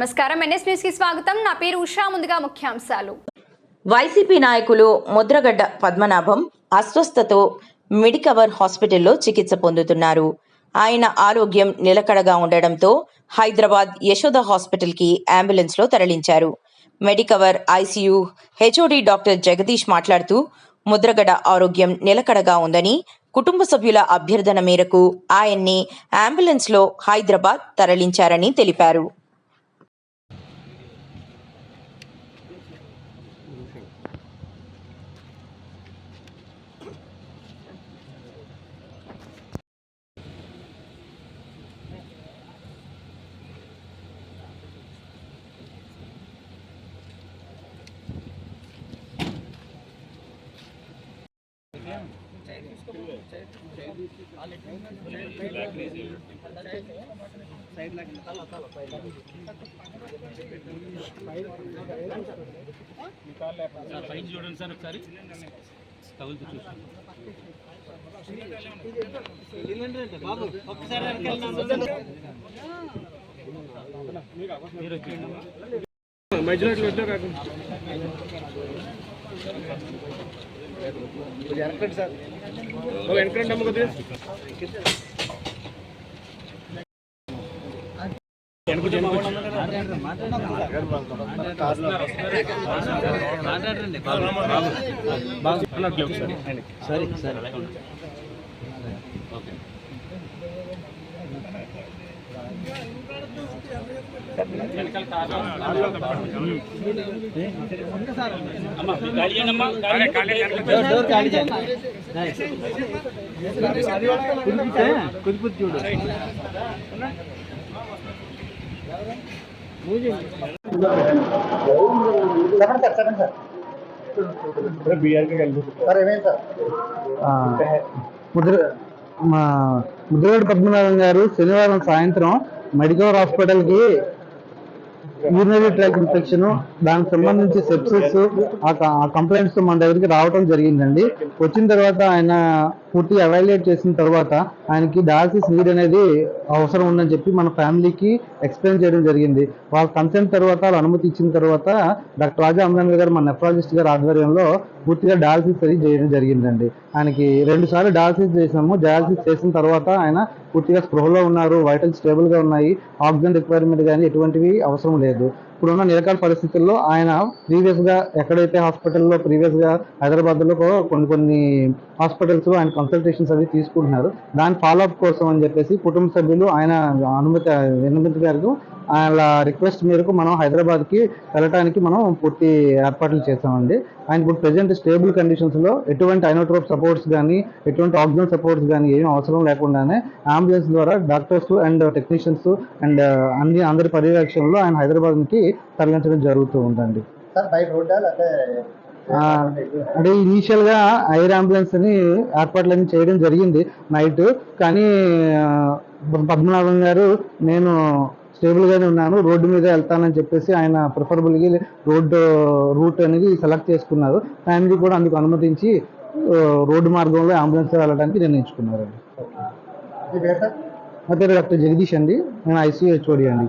నమస్కారం. ఎన్ఎస్ న్యూస్కి స్వాగతం. నా పేరు ఉషా. ముందుగా ముఖ్యాంశాలు. వైసీపీ నాయకులు ముద్రగడ్డ పద్మనాభం అస్వస్థతో మెడికవర్ హాస్పిటల్లో చికిత్స పొందుతున్నారు. ఆయన ఆరోగ్యం నిలకడగా ఉండడంతో హైదరాబాద్ యశోద హాస్పిటల్కి అంబులెన్స్లో తరలించారు. Medicover ICU HOD doctor Jagadish మాట్లాడుతూ ముద్రగడ ఆరోగ్యం నిలకడగా ఉందని కుటుంబ సభ్యుల అభ్యర్థన మేరకు ఆయన్ని అంబులెన్స్లో హైదరాబాద్ తరలించారని తెలిపారు. పైన చూడండి సార్ ఒకసారి తగులుతూ చూసుకోండి మీరు వచ్చేయండి. కాకుండా సరే సరే. ఓకే కార్లో అమ్మా, ఖాళీ చేయండి అమ్మా, ఖాళీ చేయండి. ఆ, ముద్ర ముద్రగడ పద్మనాభం గారు శనివారం సాయంత్రం మెడికల్ హాస్పిటల్కి యూరినరీ ట్రాక్ ఇన్ఫెక్షన్ దానికి సంబంధించి సెప్సిస్ ఆ కంప్లైంట్స్ మన దగ్గరికి రావడం జరిగిందండి. వచ్చిన తర్వాత ఆయన పూర్తి ఎవాల్యుయేట్ చేసిన తర్వాత ఆయనకి డయాలసిస్ నీడ్ అనేది అవసరం ఉందని చెప్పి మన ఫ్యామిలీకి ఎక్స్ప్లెయిన్ చేయడం జరిగింది. వాళ్ళ కన్సెంట్ తర్వాత వాళ్ళ అనుమతి ఇచ్చిన తర్వాత డాక్టర్ రాజా అమరాన్ గారు మన నెఫ్రాలజిస్ట్ గారి ఆధ్వర్యంలో పూర్తిగా డయాలసిస్ అది చేయడం జరిగిందండి. ఆయనకి రెండు సార్లు డయాలసిస్ చేసాము డయాలసిస్ చేసిన తర్వాత ఆయన పూర్తిగా స్పృహలో ఉన్నారు వైటల్ స్టేబుల్గా ఉన్నాయి ఆక్సిజన్ రిక్వైర్మెంట్ కానీ ఎటువంటివి అవసరం లేదు. ఇప్పుడున్న నిరకాల పరిస్థితుల్లో ఆయన ప్రీవియస్గా ఎక్కడైతే హాస్పిటల్లో ప్రీవియస్గా హైదరాబాద్లో కొన్ని కొన్ని హాస్పిటల్స్ ఆయన కన్సల్టేషన్స్ అవి తీసుకుంటున్నారు. దాని ఫాలో అప్ కోసం అని చెప్పేసి కుటుంబ సభ్యులు ఆయన అనుమతి అనుమతి మేరకు ఆయన రిక్వెస్ట్ మేరకు మనం హైదరాబాద్కి వెళ్ళటానికి మనం పూర్తి ఏర్పాట్లు చేసామండి ఆయన ఇప్పుడు ప్రెసెంట్ స్టేబుల్ కండిషన్స్లో ఎటువంటి ఐనోట్రోప్ సపోర్ట్స్ కానీ ఎటువంటి ఆక్సిజన్ సపోర్ట్స్ కానీ ఏమీ అవసరం లేకుండానే అంబులెన్స్ ద్వారా డాక్టర్స్ అండ్ టెక్నీషియన్స్ అండ్ అన్ని అందరి పర్యవేక్షణలో ఆయన హైదరాబాద్కి తరలించడం జరుగుతూ ఉందండి. అంటే ఇనీషియల్గా ఎయిర్ అంబులెన్స్ని ఏర్పాట్లన్నీ చేయడం జరిగింది నైట్. కానీ పద్మనాభం గారు నేను స్టేబుల్ గానే ఉన్నాను. రోడ్డు మీద వెళ్తానని చెప్పేసి ఆయన ప్రిఫరబుల్గా రోడ్డు రూట్ అనేది సెలెక్ట్ చేసుకున్నారు. ఫ్యామిలీ కూడా అందుకు అనుమతించి రోడ్డు మార్గంలో అంబులెన్స్ వెళ్ళడానికి నిర్ణయించుకున్నారు మీ పేరు సార్? నా పేరు డాక్టర్ జగదీష్ అండి. నేను ఐసీయూ హెచ్ఓడి అండి.